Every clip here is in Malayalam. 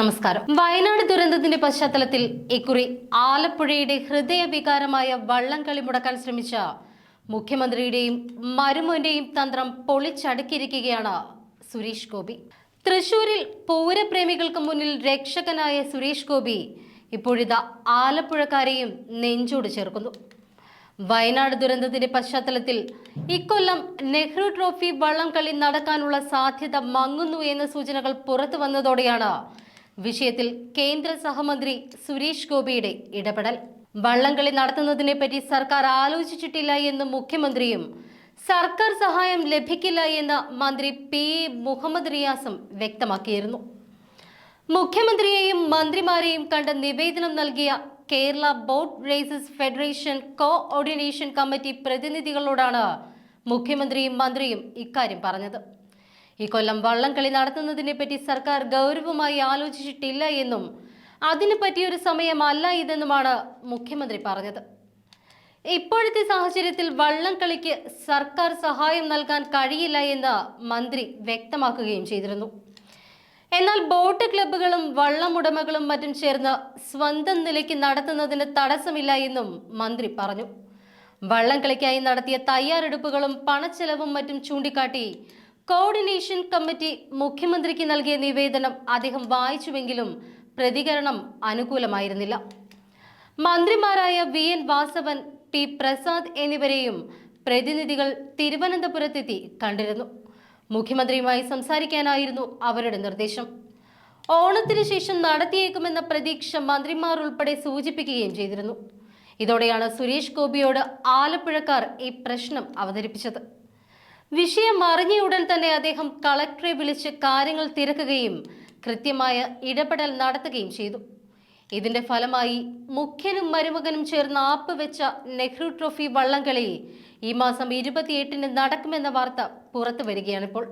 നമസ്കാരം. വയനാട് ദുരന്തത്തിന്റെ പശ്ചാത്തലത്തിൽ ഇക്കുറി ആലപ്പുഴയുടെ ഹൃദയവികാരമായ വള്ളംകളി മുടക്കാൻ ശ്രമിച്ച മുഖ്യമന്ത്രിയുടെയും മരുമോന്റെയും തന്ത്രം പൊളിച്ചടുക്കിയിരിക്കുകയാണ് സുരേഷ് ഗോപി. തൃശൂരിൽ പൂരപ്രേമികൾക്ക് മുന്നിൽ രക്ഷകനായ സുരേഷ് ഗോപി ഇപ്പോഴിതാ ആലപ്പുഴക്കാരെയും നെഞ്ചോട് ചേർക്കുന്നു. വയനാട് ദുരന്തത്തിന്റെ പശ്ചാത്തലത്തിൽ ഇക്കൊല്ലം നെഹ്റു ട്രോഫി വള്ളംകളി നടക്കാനുള്ള സാധ്യത മങ്ങുന്നു എന്ന സൂചനകൾ പുറത്തു വന്നതോടെയാണ് വിഷയത്തിൽ കേന്ദ്ര സഹമന്ത്രി സുരേഷ് ഗോപിയുടെ ഇടപെടൽ. വള്ളംകളി നടത്തുന്നതിനെപ്പറ്റി സർക്കാർ ആലോചിച്ചിട്ടില്ല എന്ന് മുഖ്യമന്ത്രിയും സർക്കാർ സഹായം ലഭിക്കില്ല എന്ന് മന്ത്രി പി. മുഹമ്മദ് റിയാസും വ്യക്തമാക്കിയിരുന്നു. മുഖ്യമന്ത്രിയെയും മന്ത്രിമാരെയും കണ്ട് നിവേദനം നൽകിയ Kerala boat races federation coordination committee പ്രതിനിധികളോടാണ് മുഖ്യമന്ത്രിയും മന്ത്രിയും ഇക്കാര്യം പറഞ്ഞത്. ഈ കൊല്ലം വള്ളംകളി നടത്തുന്നതിനെ പറ്റി സർക്കാർ ഗൗരവമായി ആലോചിച്ചിട്ടില്ല എന്നും അതിനു പറ്റിയൊരു സമയമല്ല ഇതെന്നുമാണ് മുഖ്യമന്ത്രി പറഞ്ഞത്. ഇപ്പോഴത്തെ സാഹചര്യത്തിൽ വള്ളംകളിക്ക് സർക്കാർ സഹായം നൽകാൻ കഴിയില്ല എന്ന് മന്ത്രി വ്യക്തമാക്കുകയും ചെയ്തിരുന്നു. എന്നാൽ ബോട്ട് ക്ലബ്ബുകളും വള്ളം ഉടമകളും മറ്റും ചേർന്ന് സ്വന്തം നിലയ്ക്ക് നടത്തുന്നതിന് തടസ്സമില്ല എന്നും മന്ത്രി പറഞ്ഞു. വള്ളംകളിക്കായി നടത്തിയ തയ്യാറെടുപ്പുകളും പണച്ചെലവും മറ്റും ചൂണ്ടിക്കാട്ടി കോർഡിനേഷൻ കമ്മിറ്റി മുഖ്യമന്ത്രിക്ക് നൽകിയ നിവേദനം അദ്ദേഹം വായിച്ചുവെങ്കിലും പ്രതികരണം അനുകൂലമായിരുന്നില്ല. മന്ത്രിമാരായ V. N. Vasavan P Prasad എന്നിവരെയും പ്രതിനിധികൾ തിരുവനന്തപുരത്തെത്തി കണ്ടിരുന്നു. മുഖ്യമന്ത്രിയുമായി സംസാരിക്കാനായിരുന്നു അവരുടെ നിർദ്ദേശം. ഓണത്തിന് ശേഷം നടത്തിയേക്കുമെന്ന പ്രതീക്ഷ മന്ത്രിമാർ ഉൾപ്പെടെ സൂചിപ്പിക്കുകയും ചെയ്തിരുന്നു. ഇതോടെയാണ് സുരേഷ് ഗോപിയോട് ആലപ്പുഴക്കാർ ഈ പ്രശ്നം അവതരിപ്പിച്ചത്. വിഷയം അറിഞ്ഞ ഉടൻ തന്നെ അദ്ദേഹം കളക്ടറെ വിളിച്ച് കാര്യങ്ങൾ തിരക്കുകയും കൃത്യമായ ഇടപെടൽ നടത്തുകയും ചെയ്തു. ഇതിന്റെ ഫലമായി മുഖ്യനും മരുമകനും ചേർന്ന് ആപ്പ് വെച്ച നെഹ്റു ട്രോഫി വള്ളംകളി ഈ മാസം ഇരുപത്തിയെട്ടിന് നടക്കുമെന്ന വാർത്ത പുറത്തു വരികയാണിപ്പോൾ.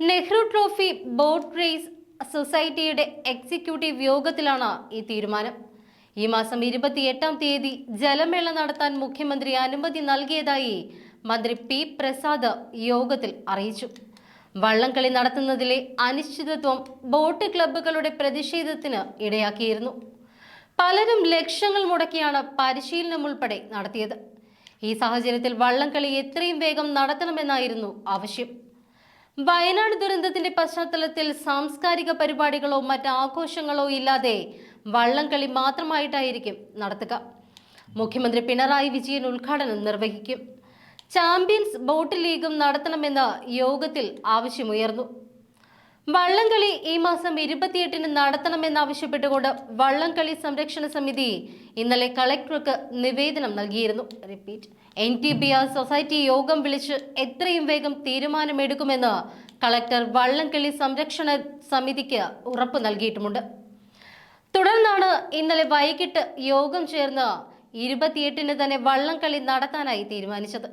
നെഹ്റു ട്രോഫി ബോട്ട് റേസ് സൊസൈറ്റിയുടെ എക്സിക്യൂട്ടീവ് യോഗത്തിലാണ് ഈ തീരുമാനം. ഈ മാസം ഇരുപത്തിയെട്ടാം തീയതി ജലമേള നടത്താൻ മുഖ്യമന്ത്രി അനുമതി നൽകിയതായി മന്ത്രി പി പ്രസാദ് യോഗത്തിൽ അറിയിച്ചു. വള്ളംകളി നടത്തുന്നതിലെ അനിശ്ചിതത്വം ബോട്ട് ക്ലബ്ബുകളുടെ പ്രതിഷേധത്തിന് ഇടയാക്കിയിരുന്നു. പലരും ലക്ഷങ്ങൾ മുടക്കിയാണ് പരിശീലനം ഉൾപ്പെടെ നടത്തിയത്. ഈ സാഹചര്യത്തിൽ വള്ളംകളി എത്രയും വേഗം നടത്തണമെന്നായിരുന്നു ആവശ്യം. വയനാട് ദുരന്തത്തിന്റെ പശ്ചാത്തലത്തിൽ സാംസ്കാരിക പരിപാടികളോ മറ്റ് ആഘോഷങ്ങളോ ഇല്ലാതെ വള്ളംകളി മാത്രമായിട്ടായിരിക്കും നടത്തുക. മുഖ്യമന്ത്രി പിണറായി വിജയൻ ഉദ്ഘാടനം നിർവഹിക്കും. ചാമ്പ്യൻസ് ബോട്ട് ലീഗും നടത്തണമെന്ന് യോഗത്തിൽ ആവശ്യമുയർന്നു. വള്ളംകളി ഈ മാസം ഇരുപത്തിയെട്ടിന് നടത്തണമെന്നാവശ്യപ്പെട്ടുകൊണ്ട് വള്ളംകളി സംരക്ഷണ സമിതി ഇന്നലെ കളക്ടർക്ക് നിവേദനം നൽകിയിരുന്നു. Repeat. N T B R society യോഗം വിളിച്ച് എത്രയും വേഗം തീരുമാനമെടുക്കുമെന്ന് കളക്ടർ വള്ളംകളി സംരക്ഷണ സമിതിക്ക് ഉറപ്പ് നൽകിയിട്ടുമുണ്ട്. തുടർന്നാണ് ഇന്നലെ വൈകിട്ട് യോഗം ചേർന്ന് ഇരുപത്തിയെട്ടിന് തന്നെ വള്ളംകളി നടത്താനായി തീരുമാനിച്ചത്.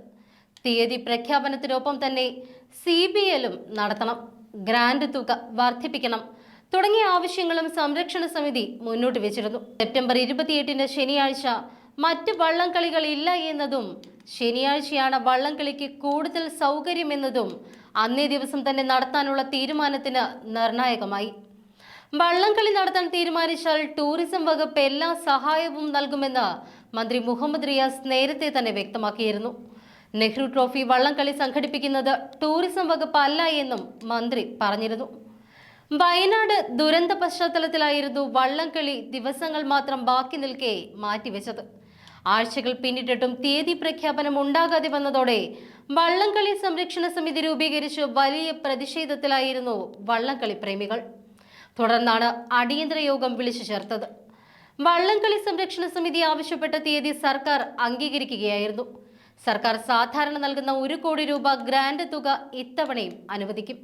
തീയതി പ്രഖ്യാപനത്തിനൊപ്പം തന്നെ സി ബി എല്ലും നടത്തണം. ഗ്രാൻഡ് തുക വർദ്ധിപ്പിക്കണം. തുടങ്ങിയ ആവശ്യങ്ങളും സംരക്ഷണ സമിതി മുന്നോട്ട് വെച്ചിരുന്നു. സെപ്റ്റംബർ ഇരുപത്തിയെട്ടിന് ശനിയാഴ്ച മറ്റ് വള്ളംകളികൾ ഇല്ല എന്നതും ശനിയാഴ്ചയാണ് വള്ളംകളിക്ക് കൂടുതൽ സൗകര്യമെന്നതും അന്നേ ദിവസം തന്നെ നടത്താനുള്ള തീരുമാനത്തിന് നിർണായകമായി. വള്ളംകളി നടത്താൻ തീരുമാനിച്ചാൽ ടൂറിസം വകുപ്പ് എല്ലാ സഹായവും നൽകുമെന്ന് മന്ത്രി മുഹമ്മദ് റിയാസ് നേരത്തെ തന്നെ വ്യക്തമാക്കിയിരുന്നു. നെഹ്റു ട്രോഫി വള്ളംകളി സംഘടിപ്പിക്കുന്നത് ടൂറിസം വകുപ്പ് അല്ല എന്നും മന്ത്രി പറഞ്ഞിരുന്നു. വയനാട് ദുരന്ത പശ്ചാത്തലത്തിലായിരുന്നു വള്ളംകളി ദിവസങ്ങൾ മാത്രം ബാക്കി നിൽക്കെ മാറ്റിവെച്ചത്. ആഴ്ചകൾ പിന്നിട്ടിട്ടും തീയതി പ്രഖ്യാപനം ഉണ്ടാകാതെ വന്നതോടെ വള്ളംകളി സംരക്ഷണ സമിതി രൂപീകരിച്ച് വലിയ പ്രതിഷേധത്തിലായിരുന്നു വള്ളംകളി പ്രേമികൾ. തുടർന്നാണ് അടിയന്തര യോഗം വിളിച്ചു ചേർത്തത്. വള്ളംകളി സംരക്ഷണ സമിതി ആവശ്യപ്പെട്ട തീയതി സർക്കാർ അംഗീകരിക്കുകയായിരുന്നു. സർക്കാർ സാധാരണ നൽകുന്ന ഒരു കോടി രൂപ ഗ്രാന്റ് തുക ഇത്തവണയും അനുവദിക്കും.